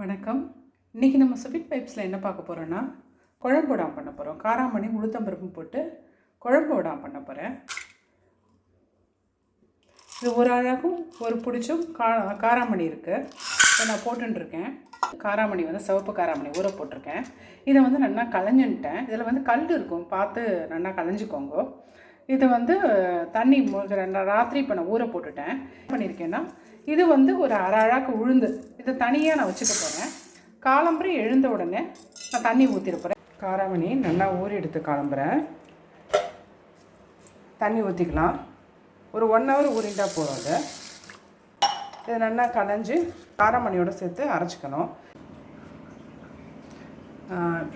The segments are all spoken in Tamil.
வணக்கம். இன்றைக்கி நம்ம ஸ்வீட் பைப்ஸில் என்ன பார்க்க போகிறோன்னா குழம்பு உடாம் பண்ண போகிறோம் காராமணி உளுத்தம்பருப்பும் போட்டு குழம்பு உடாம் பண்ண போகிறேன் இது ஒரு அழகும் ஒரு பிடிச்சும் கா காராமணி இருக்குது இப்போ நான் போட்டுருக்கேன் காராமணி வந்து சிவப்பு காராமணி ஊற போட்டிருக்கேன். இதை வந்து நல்லா களைஞ்சுன்ட்டேன் இதில் வந்து கல் இருக்கும். பார்த்து நல்லா களைஞ்சிக்கோங்க இது வந்து தண்ணி முழுகிற ராத்திரி இப்போ நான் ஊற போட்டுட்டேன். பண்ணியிருக்கேன்னா இது வந்து ஒரு அரை அழாக்கு உளுந்து. இதை தனியாக நான் வச்சுக்க போகிறேன் காலம்பரை எழுந்த உடனே நான் தண்ணி ஊற்றிருப்பேன் போகிறேன் காராமணி நல்லா ஊறி எடுத்து காலம்புறேன். தண்ணி ஊற்றிக்கலாம் ஒரு ஒன் ஹவர் ஊறிட்டா போதும் அது. இதை நல்லா கலைஞ்சு காரமணியோடு சேர்த்து அரைச்சிக்கணும்.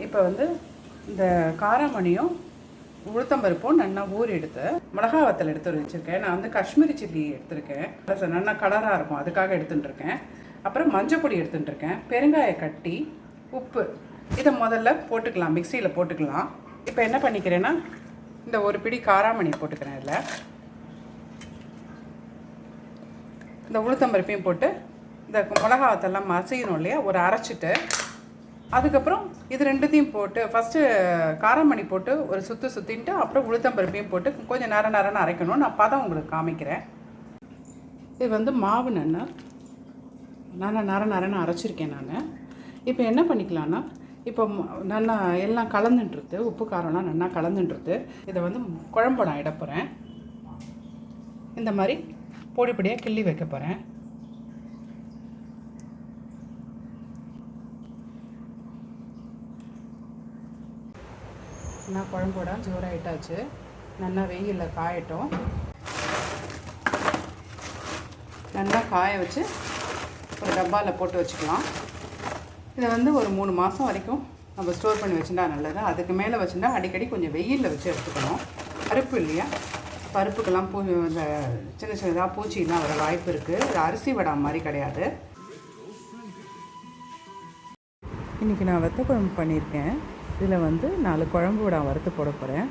இப்போ வந்து இந்த காராமணியும் உளுத்தம்பருப்பும் நல்லா ஊறி எடுத்து மிளகா வத்தல் எடுத்து வச்சுருக்கேன். நான் வந்து காஷ்மீரி சில்லி எடுத்திருக்கேன். ப்ளஸ் நல்லா கலராக இருக்கும். அதுக்காக எடுத்துட்டுருக்கேன். அப்புறம் மஞ்சள் பொடி எடுத்துட்டுருக்கேன். பெருங்காய கட்டி உப்பு இதை முதல்ல போட்டுக்கலாம். மிக்சியில் போட்டுக்கலாம். இப்போ என்ன பண்ணிக்கிறேன்னா இந்த ஒரு பிடி காராமணி போட்டுக்கிறேன் இதில். இந்த உளுத்தம்பருப்பையும் போட்டு இந்த மிளகா வத்தல்லாம் மசையணும் இல்லையா? ஒரு அரைச்சிட்டு அதுக்கப்புறம் இது ரெண்டுத்தையும் போட்டு ஃபஸ்ட்டு காராமணி போட்டு ஒரு சுற்று சுற்றின்ட்டு அப்புறம் உளுத்தம்பருப்பையும் போட்டு கொஞ்சம் நேரம் நேரம்னு அரைக்கணும் நான் பதம் உங்களுக்கு காமிக்கிறேன். இது வந்து மாவு நன்னா நான் நர நரன்னு அரைச்சிருக்கேன் நான். இப்போ என்ன பண்ணிக்கலான்னா இப்போ நல்லா எல்லாம் கலந்துன்றது உப்பு காரம்லாம் நல்லா கலந்துன்றது இதை வந்து குழம்பு நான் இட போகிறேன் இந்த மாதிரி பொடி பொடியாக கிள்ளி வைக்க போகிறேன் நான் குழம்போட ஜோராயிட்டாச்சு. நல்லா வெயிலில் காயட்டும். நல்லா காய வச்சு ஒரு டப்பாவில் போட்டு வச்சுக்கலாம். இதை வந்து ஒரு மூணு மாதம் வரைக்கும் நம்ம ஸ்டோர் பண்ணி வச்சுட்டா நல்லது. அதுக்கு மேலே வச்சுட்டா அடிக்கடி கொஞ்சம் வெயிலில் வச்சு எடுத்துக்கணும். பருப்பு இல்லையா? பருப்புக்கெல்லாம் பூ இந்த சின்ன சின்னதாக பூச்சிலாம் வர வாய்ப்பு இருக்குது இது அரிசி வடை மாதிரி கிடையாது. இன்றைக்கி நான் வெத்த குழம்பு பண்ணியிருக்கேன். இதில் வந்து நாலு குழம்பு விட வறுத்து போட போகிறேன்.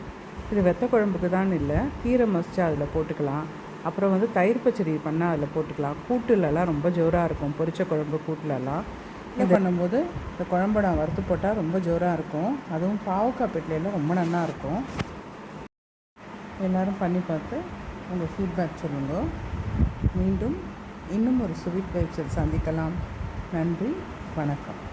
இது வெத்த குழம்புக்கு தான் இல்லை. கீரை மசிச்சு அதில் போட்டுக்கலாம். அப்புறம் வந்து தயிர் பச்சடி பண்ணால் அதில் போட்டுக்கலாம். கூட்டுலலாம் ரொம்ப ஜோராக இருக்கும். பொரிச்ச குழம்பு கூட்டுலலாம். இது பண்ணும்போது இந்த குழம்பு நான் வறுத்து போட்டால் ரொம்ப ஜோராக இருக்கும். அதுவும் பாவக்காய் பெட்டிலாம் ரொம்ப நல்லா இருக்கும். எல்லோரும் பண்ணி பார்த்து உங்கள் ஃபீட்பேக் சொல்லுங்க. மீண்டும் இன்னும் ஒரு ஸ்வீட் வைப்ஸில் சந்திக்கலாம். நன்றி. வணக்கம்.